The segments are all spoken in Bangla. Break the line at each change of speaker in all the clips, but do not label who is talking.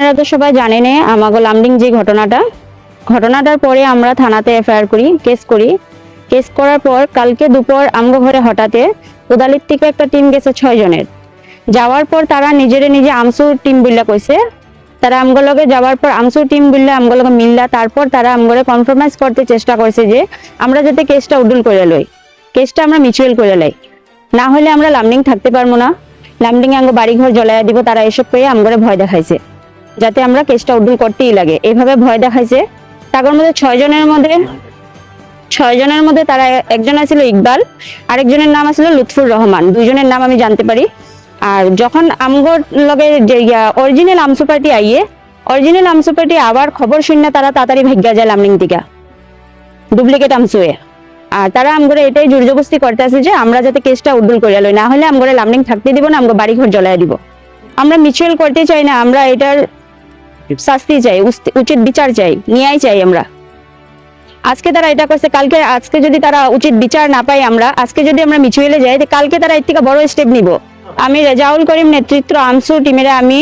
আপনারা তো সবাই জানেন আমাগো লামডিং যে ঘটনাটা। ঘটনাটার পরে আমরা থানাতে এফআইআর করি, কেস করি। কেস করার পর কালকে দুপুর আমগো ঘরে হঠাৎ উদালির থেকে একটা টিম গেছে ছয় জনের। যাওয়ার পর তারা নিজেরে নিজে আমসুর টিম বিল্লা কইছে। তারা আমগো লগে যাওয়ার পর আমসুর টিম বিল্লা আমগো লগে মিল্লা। তারপর তারা আমগরে কনফার্মাইজ করতে চেষ্টা করছে যে, আমরা যাতে কেসটা উডুল করে লই। কেসটা আমরা মিউচুয়াল করে লাই। না হলে আমরা লামডিং থাকতে পারব না। লামডিং আঙ্গ বাড়িঘর জ্বলাইয়া দিব, তারা এসব পেয়ে আমগরে ভয় দেখাইছে। যাতে আমরা কেসটা উড্ডুল করতেই লাগে। এভাবে ভয় দেখাইছে। তাদের মধ্যে ছয় জনের মধ্যে ছয় জনের মধ্যে তারা একজন ছিল ইকবাল, আরেকজনের নাম আছিল লুৎফুর রহমান। দুইজনের নাম আমি জানতে পারি। আর যখন আমগর লগে যে অরিজিনাল আমসু পার্টি আইয়ে অরিজিনাল আমসু পার্টি আবার খবর শুনে তারা তাড়াতাড়ি ভাগ্যা যায় লামলিং দিকা ডুপ্লিকেট আমসুয়ে। আর তারা আমগরে এটাই জোরজবস্তি করতে আছে যে আমরা যাতে কেসটা উড্ডুল করিয়া লই। না হলে আমগরে লামলিং থাকতে দিব না, আমগো বাড়ি ঘর জ্বলাই দিব। আমরা মিউচুয়াল করতে চাই না, আমরা এটার শাস্তি চাই উচিত বিচার চাই, ন্যায় চাই আমরা। আজকে তারা এটা করছে, কালকে, আজকে যদি তারা উচিত বিচার না পাই আমরা, আজকে যদি আমরা মিচুয়েলে যাই কালকে তারা এর থেকে বড় স্টেপ নিব। আমি রেজাউল করিম নেতৃত্ব, আমসু টিমের আমি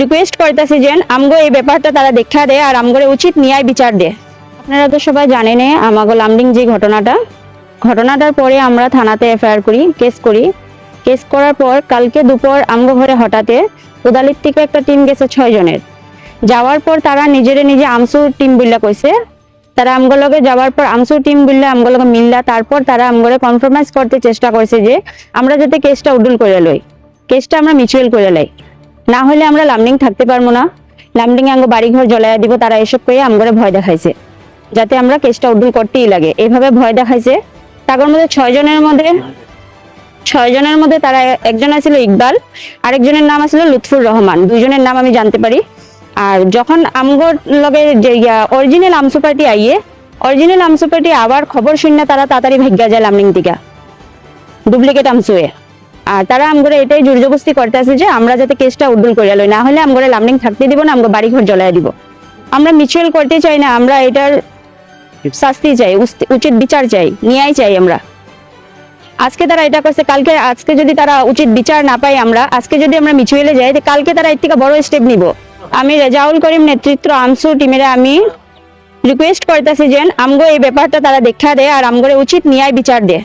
রিকোয়েস্ট করতেছি যে আমগো এই ব্যাপারটা তারা দেখা দেয় আর আমগরে উচিত ন্যায় বিচার দেয়। আপনারা তো সবাই জানেন আমাগো লামডিং যে ঘটনাটা, ঘটনাটার পরে আমরা থানাতে এফআইআর করি, কেস করি। কেস করার পর কালকে দুপুর আমগো ঘরে হঠাৎ উদালির থেকে একটা টিম গেছে ছয় জনের যাওয়ার পর তারা নিজেরে নিজে আমসুর টিম বিল্লা কইছে। তারা আমগো লগে যাওয়ার পর আমসুর টিম বিল্লা আমগো লগে মিল্লা, তারপর তারা আমগরে কনফার্মাইজ করতে চেষ্টা করছে যে, আমরা যাতে কেসটা উডুল করে লই কেসটা আমরা মিউচুয়াল করে লাই। না হলে আমরা লামডিং থাকতে পারব না। লামডিং আঙ্গ বাড়িঘর জ্বলাইয়া দিব, তারা এসব করে আমগরে ভয় দেখাইছে। যাতে আমরা কেসটা উডুল করতেই লাগে। এভাবে ভয় দেখাইছে। তাদের মধ্যে ছয় জনের মধ্যে, ছয় জনের মধ্যে তারা একজন ছিল ইকবাল, আরেকজনের নাম আছিল লুৎফুর রহমান। দুজনের নাম আমি জানতে পারি। আর যখন আমগর লগে যে অরিজিনাল আমসু পার্টি আইয়ে অরিজিনাল আমসু পার্টি আবার খবর শুনে তারা তাড়াতাড়ি ভাগ্যা যায় লামলিং দিকা ডুপ্লিকেট আমসুয়ে আর তারা আমগরে এটাই জোরজবস্তি করতে আছে যে আমরা যাতে কেসটা উড্ডুল করিয়া লই, না হলে আমগরে লামলিং থাকতে দিব না, আমগো বাড়ি ঘর জ্বলাই দিব। আমরা মিউচুয়াল করতে চাই না, আমরা এটার শাস্তি চাই, উচিত বিচার চাই, ন্যায় চাই আমরা। আজকে তারা এটা করছে, কালকে, আজকে যদি তারা উচিত বিচার না পাই আমরা, আজকে যদি আমরা মিচুয়েলে যাই, কালকে তারা এর থেকে বড় স্টেপ নিব। আমি রেজাউল করিম নেতৃত্ব আনসু টিমের আমি রিকোয়েস্ট করতেছি যে আমগো এই ব্যাপারটা তারা দেখা দেয় আর আমগরে উচিত ন্যায় বিচার দেয়।